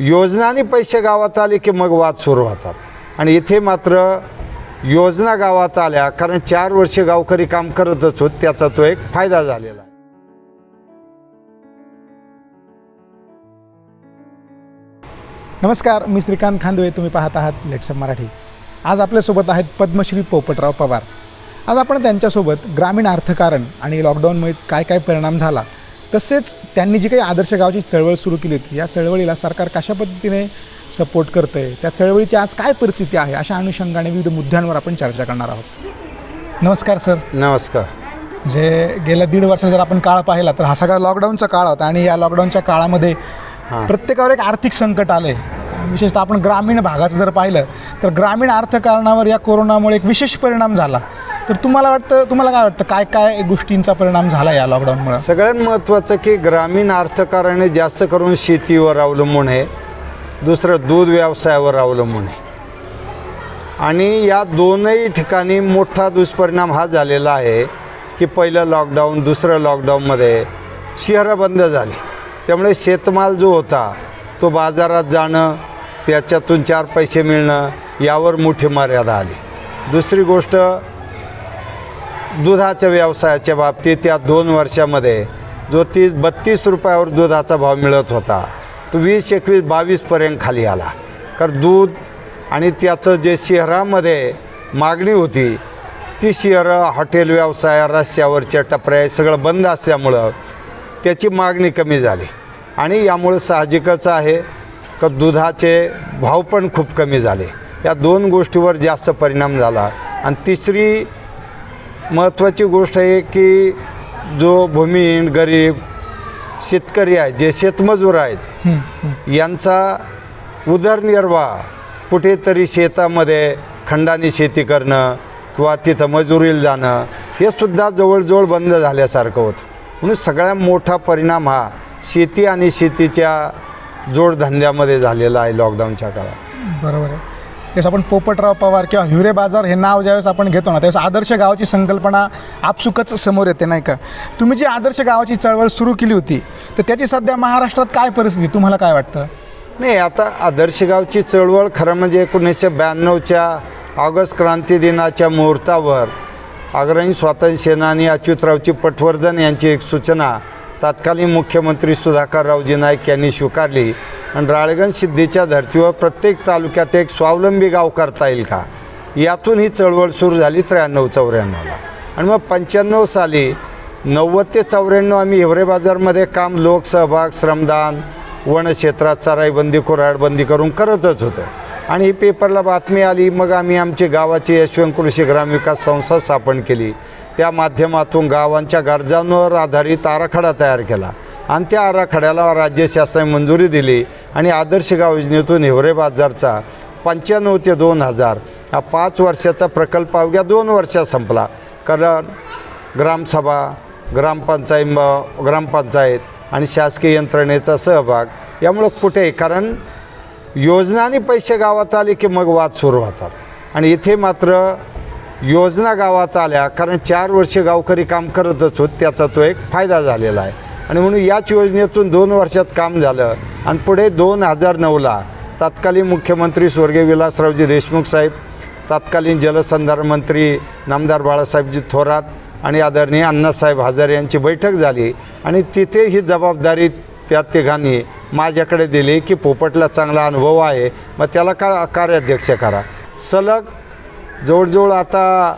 योजनाने पैसे गावात आले की मग वाद सुरू होतात. आणि इथे मात्र योजना गावात आल्या कारण चार वर्षे गावकरी काम करतच होत त्याचा तो एक फायदा झालेला नमस्कार मी श्रीकांत खांदवे तुम्ही पाहत आहात लेट्सअप मराठी. आज आपल्यासोबत आहेत पद्मश्री पोपटराव पवार. आज आपण त्यांच्यासोबत ग्रामीण अर्थकारण आणि लॉकडाऊनमुळे काय काय परिणाम झाला तसेच त्यांनी जी काही आदर्श गावाची चळवळ सुरू केली होती या चळवळीला सरकार कशा पद्धतीने सपोर्ट करतं आहे त्या चळवळीची आज काय परिस्थिती आहे? अशा अनुषंगाने विविध मुद्द्यांवर आपण चर्चा करणार आहोत. नमस्कार सर. नमस्कार. जे गेल्या दीड वर्ष जर आपण काळ पाहिला तर हा सगळा लॉकडाऊनचा काळ होता आणि या लॉकडाऊनच्या काळामध्ये प्रत्येकावर एक आर्थिक संकट आले विशेषतः आपण ग्रामीण भागाचं जर पाहिलं तर ग्रामीण अर्थकारणावर या कोरोनामुळे एक विशेष परिणाम झाला. तर तुम्हाला वाटतं तुम्हाला काय वाटतं काय काय गोष्टींचा परिणाम झाला या लॉकडाऊनमुळे सगळ्यात महत्त्वाचं की ग्रामीण अर्थकारणे जास्त करून शेतीवर अवलंबून आहे. दुसरं दूध व्यवसायावर अवलंबून आहे. आणि या दोनही ठिकाणी मोठा दुष्परिणाम हा झालेला आहे की पहिलं लॉकडाऊन दुसरं लॉकडाऊनमध्ये शहरं बंद झाली. त्यामुळे शेतमाल जो होता तो बाजारात जाणं त्याच्यातून चार पैसे मिळणं यावर मोठी मर्यादा आली. दुसरी गोष्ट दुधाच्या व्यवसायाच्या बाबतीत या दोन वर्षामध्ये जो तीस बत्तीस रुपयावर दुधाचा भाव मिळत होता तो वीस एकवीस बावीसपर्यंत खाली आला. कारण दूध आणि त्याचं जे शहरामध्ये मागणी होती ती शहरं हॉटेल व्यवसाय रस्त्यावरच्या टपऱ्या सगळं बंद असल्यामुळं त्याची मागणी कमी झाली. आणि यामुळं साहजिकच आहे का दुधाचे भाव पण खूप कमी झाले. या दोन गोष्टीवर जास्त परिणाम झाला. आणि तिसरी महत्त्वाची गोष्ट आहे की जो भूमिहीन गरीब शेतकरी आहे जे शेतमजूर आहेत यांचा उदरनिर्वाह कुठेतरी शेतामध्ये खंडानी शेती करणं किंवा तिथं मजुरीला जाणं हे सुद्धा जवळजवळ बंद झाल्यासारखं होतं. म्हणून सगळ्यात मोठा परिणाम हा शेती आणि शेतीच्या जोडधंद्यामध्ये झालेला आहे लॉकडाऊनच्या काळात. बरोबर आहे. त्यावेळेस आपण पोपटराव पवार किंवा हिवरे बाजार हे नाव ज्यावेळेस आपण घेतो ना त्यावेळेस आदर्श गावाची संकल्पना आपसुकच समोर येते नाही का? तुम्ही जी आदर्श गावाची चळवळ सुरू केली होती तर त्याची सध्या महाराष्ट्रात काय परिस्थिती? तुम्हाला काय वाटतं? नाही आता आदर्श गावची चळवळ खरं म्हणजे एकोणीसशे ब्याण्णवच्या ऑगस्ट क्रांती दिनाच्या मुहूर्तावर अग्रणी स्वातंत्र्य सेनानी अच्युतरावची पटवर्धन यांची एक सूचना तत्कालीन मुख्यमंत्री सुधाकररावजी नाईक यांनी स्वीकारली. आणि राळगंज सिद्धीच्या धर्तीवर प्रत्येक तालुक्यात एक स्वावलंबी गाव करता येईल का? यातून ही चळवळ सुरू झाली त्र्याण्णव चौऱ्याण्णवला. आणि मग पंच्याण्णव साली नव्वद ते चौऱ्याण्णव आम्ही हिवरे बाजारमध्ये काम लोकसहभाग श्रमदान वनक्षेत्रात चराईबंदी कुऱ्हाडबंदी करून करतच होतो. आणि ही पेपरला बातमी आली मग आम्ही आमची गावाची यशवंत कृषी ग्रामविकास संस्था स्थापन केली. त्या माध्यमातून गावांच्या गरजांवर आधारित आराखडा तयार केला. आणि त्या आराखड्याला राज्य शासनाने मंजुरी दिली. आणि आदर्श गाव योजनेतून हिवरे बाजारचा पंच्याण्णव ते दोन हजार. हा पाच वर्षाचा प्रकल्प अवघ्या दोन वर्षात संपला. कारण ग्रामसभा ग्रामपंचायत ग्रामपंचायत आणि शासकीय यंत्रणेचा सहभाग यामुळं कुठे कारण योजनाने पैसे गावात आले की मग वाद सुरू होतात. आणि इथे मात्र योजना गावात आल्या कारण चार वर्षे गावकरी काम करतच होत त्याचा तो एक फायदा झालेला आहे. आणि म्हणून याच योजनेतून दोन वर्षात काम झालं. आणि पुढे दोन हजार नऊला तत्कालीन मुख्यमंत्री स्वर्गीय विलासरावजी देशमुख साहेब तत्कालीन जलसंधारण मंत्री नामदार बाळासाहेबजी थोरात आणि आदरणीय अण्णासाहेब हजारे यांची बैठक झाली. आणि तिथे ही जबाबदारी त्या तिघांनी माझ्याकडे दिली की पोपटला चांगला अनुभव आहे. मग त्याला का कार्याध्यक्ष करा. सलग जवळजवळ आता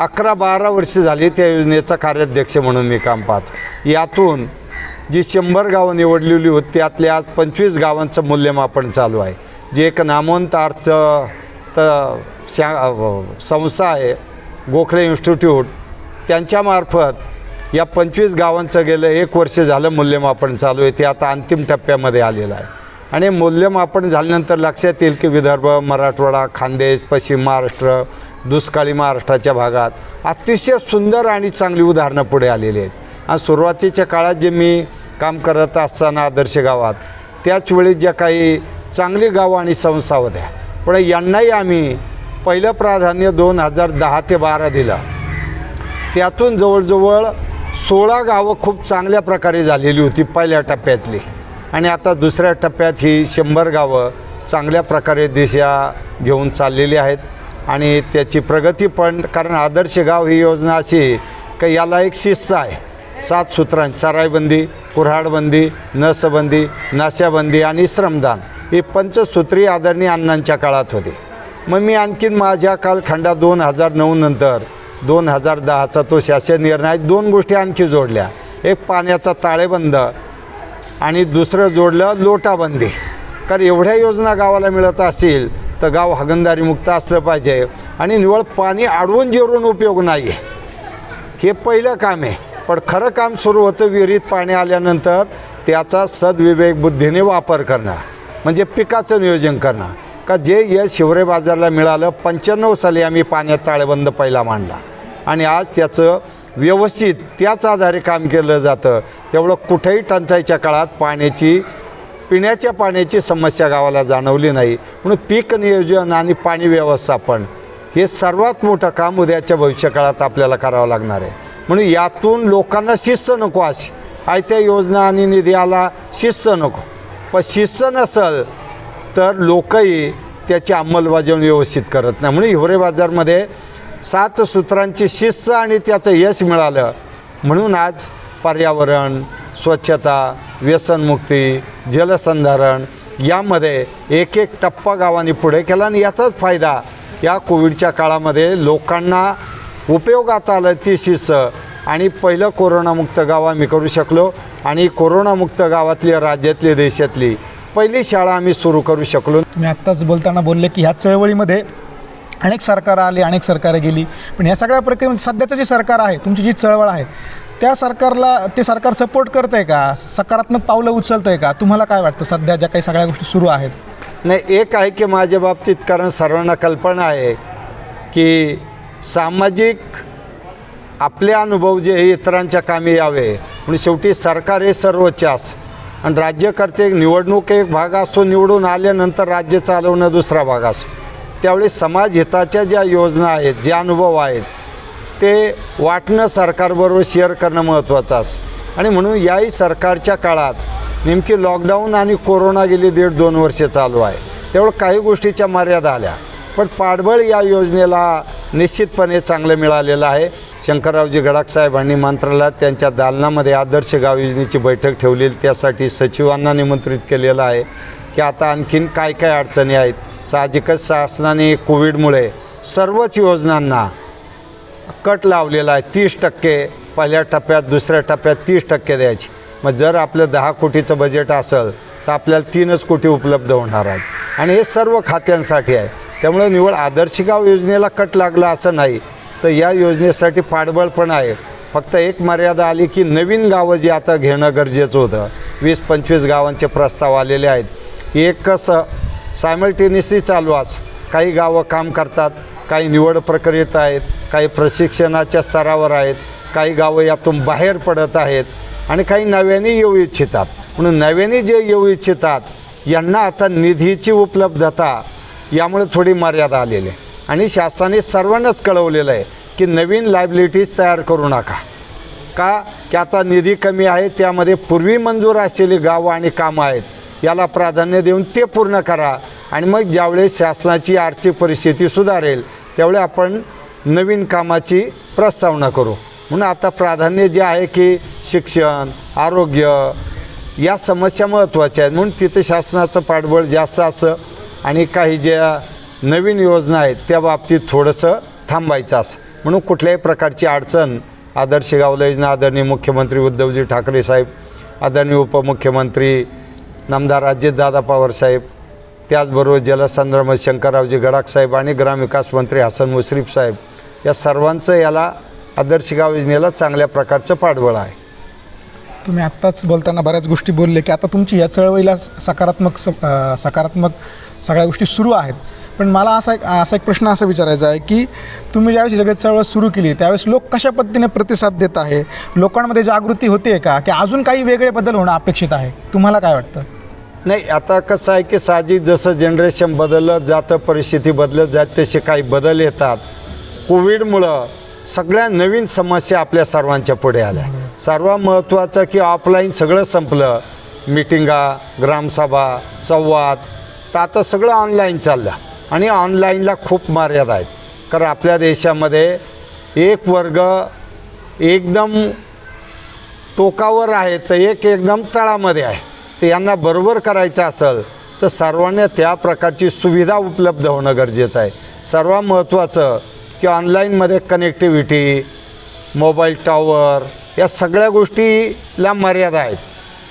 अकरा बारा वर्ष झाली त्या योजनेचा कार्याध्यक्ष म्हणून मी काम पाहतो. यातून जी शंभर गावं निवडलेली होती त्यातल्या आज पंचवीस गावांचं मूल्यमापन चालू आहे. जे एक नामवंत अर्थ त शा संस्था आहे गोखले इन्स्टिट्यूट त्यांच्यामार्फत या पंचवीस गावांचं गेलं एक वर्ष झालं मूल्यमापन चालू आहे ते आता अंतिम टप्प्यामध्ये आलेलं आहे. आणि मूल्यमापन झाल्यानंतर लक्षात येईल की विदर्भ मराठवाडा खानदेश पश्चिम महाराष्ट्र दुष्काळी महाराष्ट्राच्या भागात अतिशय सुंदर आणि चांगली उदाहरणं पुढे आलेली आहेत. आणि सुरुवातीच्या काळात जे मी काम करत असताना आदर्श गावात त्याच वेळी ज्या काही चांगली गावं आणि संस्था होत्या. पण यांनाही आम्ही पहिलं प्राधान्य दोन हजार दहा ते बारा दिलं. त्यातून जवळजवळ सोळा गावं खूप चांगल्या प्रकारे झालेली होती पहिल्या टप्प्यातली. आणि आता दुसऱ्या टप्प्यात ही शंभर गावं चांगल्या प्रकारे दिशा घेऊन चाललेली आहेत. आणि त्याची प्रगती पण कारण आदर्श गाव ही योजना अशी का याला एक शिस्त आहे. सात सूत्रांची चराईबंदी कुऱ्हाडबंदी नसबंदी नाश्याबंदी आणि श्रमदान ही पंचसूत्री आदरणीय अण्णांच्या काळात होती. मग मी आणखीन माझ्या कालखंडात दोन हजार नऊ नंतर दोन हजार दहाचा तो शासन निर्णय दोन गोष्टी आणखी जोडल्या. एक पाण्याचा ताळेबंद आणि दुसरं जोडलं लोटाबंदी. कारण एवढ्या योजना गावाला मिळत असतील तर गाव हागणदारीमुक्त असलं पाहिजे. आणि निवळ पाणी अडवून जिरून उपयोग नाही आहे हे पहिलं काम आहे. पण खरं काम सुरू होतं विहिरीत पाणी आल्यानंतर त्याचा सद्विवेक बुद्धीने वापर करणं. म्हणजे पिकाचं नियोजन करणं. का जे यश शिवरे बाजारला मिळालं पंच्याण्णव साली आम्ही पाण्यात ताळेबंद पहिला मांडला. आणि आज त्याचं व्यवस्थित त्याच आधारे काम केलं जातं. तेवढं कुठेही टंचाईच्या काळात पाण्याची पिण्याच्या पाण्याची समस्या गावाला जाणवली नाही. म्हणून पीक नियोजन आणि पाणी व्यवस्थापन हे सर्वात मोठं काम उद्याच्या भविष्यकाळात आपल्याला करावं लागणार आहे. म्हणून यातून लोकांना शिस्त नको अशी. आयत्या योजना आणि निधी आला शिस्त नको. पण शिस्त नसल तर लोकही त्याची अंमलबजावणी व्यवस्थित करत नाही. म्हणून हिवरे बाजारमध्ये सात सूत्रांची शिस्त आणि त्याचं यश मिळालं. म्हणून आज पर्यावरण स्वच्छता व्यसनमुक्ती जलसंधारण यामध्ये एक एक टप्पा गावांनी पुढे केला आणि याचाच फायदा या कोविडच्या काळामध्ये लोकांना उपयोगात आलं ती शिस्त आणि पहिलं कोरोनामुक्त गाव आम्ही करू शकलो आणि कोरोनामुक्त गावातली राज्यातली देशातली पहिली शाळा आम्ही सुरू करू शकलो. तुम्ही आत्ताच बोलताना बोलले की ह्या चळवळीमध्ये अनेक सरकारं आली अनेक सरकारं गेली. पण ह्या सगळ्या प्रक्रियेमध्ये सध्याचं जे सरकार आहे तुमची जी चळवळ आहे त्या सरकारला ते सरकार सपोर्ट करतं आहे का? सकारात्मक पावलं उचलतं आहे का? तुम्हाला काय वाटतं? सध्या ज्या काही सगळ्या गोष्टी सुरू आहेत. नाही एक आहे की माझ्या बाबतीत कारण सर्वांना कल्पना आहे की सामाजिक आपले अनुभव जे हे इतरांच्या कामी यावे. म्हणून शेवटी सरकार हे सर्वोच्च अस. आणि राज्यकर्ते एक निवडणूक एक भाग असो निवडून आल्यानंतर राज्य चालवणं दुसरा भाग असो. त्यावेळी समाज हिताच्या ज्या योजना आहेत जे अनुभव आहेत ते वाटणं सरकारबरोबर शेअर करणं महत्त्वाचं असं आणि म्हणून याही सरकारच्या काळात नेमकी लॉकडाऊन आणि कोरोना गेली दीड दोन वर्षे चालू आहे. तेवढं काही गोष्टीच्या मर्यादा आल्या. पण पाठबळ या योजनेला निश्चितपणे चांगलं मिळालेलं आहे. शंकररावजी गडाख साहेबांनी मंत्रालयात त्यांच्या दालनामध्ये आदर्श गाव योजनेची बैठक ठेवलेली त्यासाठी सचिवांना निमंत्रित केलेलं आहे की आता आणखीन काय काय अडचणी आहेत. साहजिकच शासनाने कोविडमुळे सर्वच योजनांना कट लावलेला आहे तीस टक्के. पहिल्या टप्प्यात दुसऱ्या टप्प्यात तीस टक्के द्यायची. मग जर आपलं दहा कोटीचं बजेट असेल तर आपल्याला तीनच कोटी उपलब्ध होणार आहेत. आणि हे सर्व खात्यांसाठी आहे. त्यामुळे निवड आदर्श गाव योजनेला कट लागला असं नाही. तर या योजनेसाठी पाठबळ पण आहे. फक्त एक मर्यादा आली की नवीन गावं जी आता घेणं गरजेचं होतं. वीस पंचवीस गावांचे प्रस्ताव आलेले आहेत. एकच सायमल्टेनियसली चालू आज काही गावं काम करतात काही निवड प्रक्रियेत आहेत काही प्रशिक्षणाच्या स्तरावर आहेत काही गावं यातून बाहेर पडत आहेत आणि काही नव्याने येऊ इच्छितात. म्हणून नव्याने जे येऊ इच्छितात यांना आता निधीची उपलब्धता यामुळे थोडी मर्यादा आलेली आहे. आणि शासनाने सर्वांनाच कळवलेलं आहे की नवीन लायबिलिटीज तयार करू नका. का? की आता निधी कमी आहे त्यामध्ये पूर्वी मंजूर असलेली गावं आणि कामं आहेत याला प्राधान्य देऊन ते पूर्ण करा. आणि मग ज्यावेळेस शासनाची आर्थिक परिस्थिती सुधारेल त्यावेळी आपण नवीन कामाची प्रस्तावना करू. म्हणून आता प्राधान्य जे आहे की शिक्षण आरोग्य या समस्या महत्त्वाच्या आहेत. म्हणून तिथे शासनाचं पाठबळ जास्त असं आणि काही ज्या नवीन योजना आहेत त्या बाबतीत थोडंसं थांबायचं असं. म्हणून कुठल्याही प्रकारची अडचण आदर्श गावला योजना आदरणीय मुख्यमंत्री उद्धवजी ठाकरे साहेब आदरणीय उपमुख्यमंत्री नामदार अजितदादा पवार साहेब त्याचबरोबर जलसंद्रम शंकररावजी गडाख साहेब आणि ग्रामविकास मंत्री हसन मुश्रीफ साहेब या सर्वांचं याला आदर्श गाव योजनेला चांगल्या प्रकारचं पाठबळ आहे. तुम्ही आत्ताच बोलताना बऱ्याच गोष्टी बोलले की आता तुमची या चळवळीला सकारात्मक स- सकारात्मक सगळ्या गोष्टी सुरू आहेत. पण मला असा एक असा एक प्रश्न असा विचारायचा आहे की तुम्ही ज्यावेळेस सगळी चळवळ सुरू केली त्यावेळेस लोक कशा पद्धतीने प्रतिसाद देत आहे? लोकांमध्ये जागृती होते का? की अजून काही वेगळे बदल होणं अपेक्षित आहे? तुम्हाला काय वाटतं? नाही आता कसं आहे की साहजिक जसं जनरेशन बदलत जातं परिस्थिती बदलत जात तसे काही बदल येतात. कोविडमुळं सगळ्या नवीन समस्या आपल्या सर्वांच्या पुढे आल्या. सर्वात महत्त्वाचं की ऑफलाईन सगळं संपलं. मिटिंगा ग्रामसभा संवाद तर आता सगळं ऑनलाईन चाललं. आणि ऑनलाईनला खूप मर्यादा आहेत. कारण आपल्या देशामध्ये एक वर्ग एकदम टोकावर आहे तर एक एकदम तळामध्ये आहे. तर यांना बरोबर करायचं असेल तर सर्वांना त्या प्रकारची सुविधा उपलब्ध होणं गरजेचं आहे. सर्वात महत्त्वाचं की ऑनलाईनमध्ये कनेक्टिव्हिटी मोबाईल टॉवर या सगळ्या गोष्टीला मर्यादा आहेत.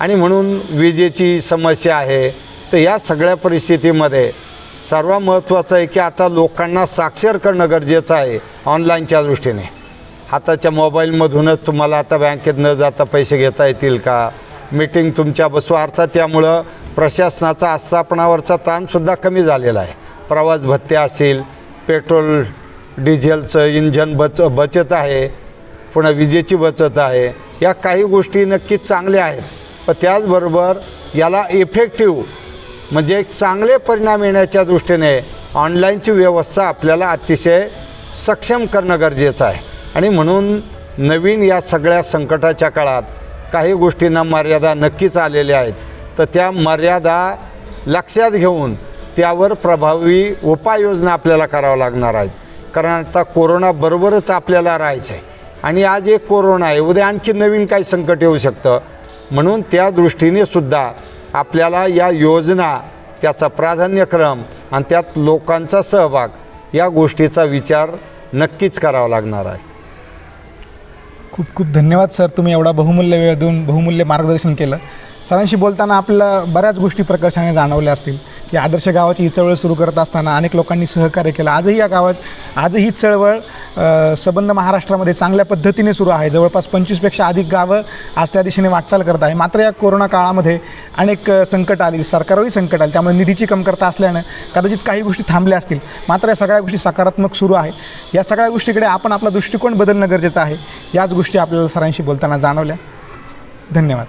आणि म्हणून विजेची समस्या आहे. तर या सगळ्या परिस्थितीमध्ये सर्वात महत्त्वाचं आहे की आता लोकांना साक्षर करणं गरजेचं आहे ऑनलाईनच्या दृष्टीने. हाताच्या मोबाईलमधूनच तुम्हाला आता बँकेत न जाता पैसे घेता येतील का? मीटिंग तुमच्या बसू अर्थात त्यामुळं प्रशासनाचा आस्थापनावरचा ताणसुद्धा कमी झालेला आहे. प्रवास भत्ते असेल पेट्रोल डिझेलचं इंजन बच बचत आहे पुन्हा विजेची बचत आहे या काही गोष्टी नक्कीच चांगल्या आहेत. पण त्याचबरोबर याला इफेक्टिव्ह म्हणजे चांगले परिणाम येण्याच्या दृष्टीने ऑनलाईनची व्यवस्था आपल्याला अतिशय सक्षम करणं गरजेचं आहे. आणि म्हणून नवीन या सगळ्या संकटाच्या काळात काही गोष्टींना मर्यादा नक्कीच आलेल्या आहेत. तर त्या मर्यादा लक्षात घेऊन त्यावर प्रभावी उपाययोजना आपल्याला करावं लागणार आहेत. कारण आता कोरोनाबरोबरच आपल्याला राहायचं आहे आणि आज एक कोरोना आहे उद्या आणखी नवीन काही संकट येऊ शकतं. म्हणून त्या दृष्टीने सुद्धा आपल्याला या योजना त्याचा प्राधान्यक्रम आणि त्यात लोकांचा सहभाग या गोष्टीचा विचार नक्कीच करावा लागणार आहे. खूप खूप धन्यवाद सर. तुम्ही एवढा बहुमूल्य वेळ देऊन बहुमूल्य मार्गदर्शन केलं. सरांशी बोलताना आपल्याला बऱ्याच गोष्टी प्रकर्षाने जाणवल्या असतील. की आदर्श गावाची ही चळवळ सुरू करत असताना अनेक लोकांनी सहकार्य केलं. आजही या गावात आजही ही चळवळ सबंध संबंध महाराष्ट्रामध्ये चांगल्या पद्धतीने सुरू आहे. जवळपास पंचवीसपेक्षा अधिक गावं आज त्या दिशेने वाटचाल करत आहे. मात्र या कोरोना काळामध्ये अनेक संकट आली सरकारवरही संकट आली. त्यामुळे निधीची कमतरता असल्यानं कदाचित काही गोष्टी थांबल्या असतील. मात्र या सगळ्या गोष्टी सकारात्मक सुरू आहे. या सगळ्या गोष्टीकडे आपण आपला दृष्टिकोन बदलणं गरजेचं आहे. याच गोष्टी आपल्याला सरांशी बोलताना जाणवल्या. धन्यवाद.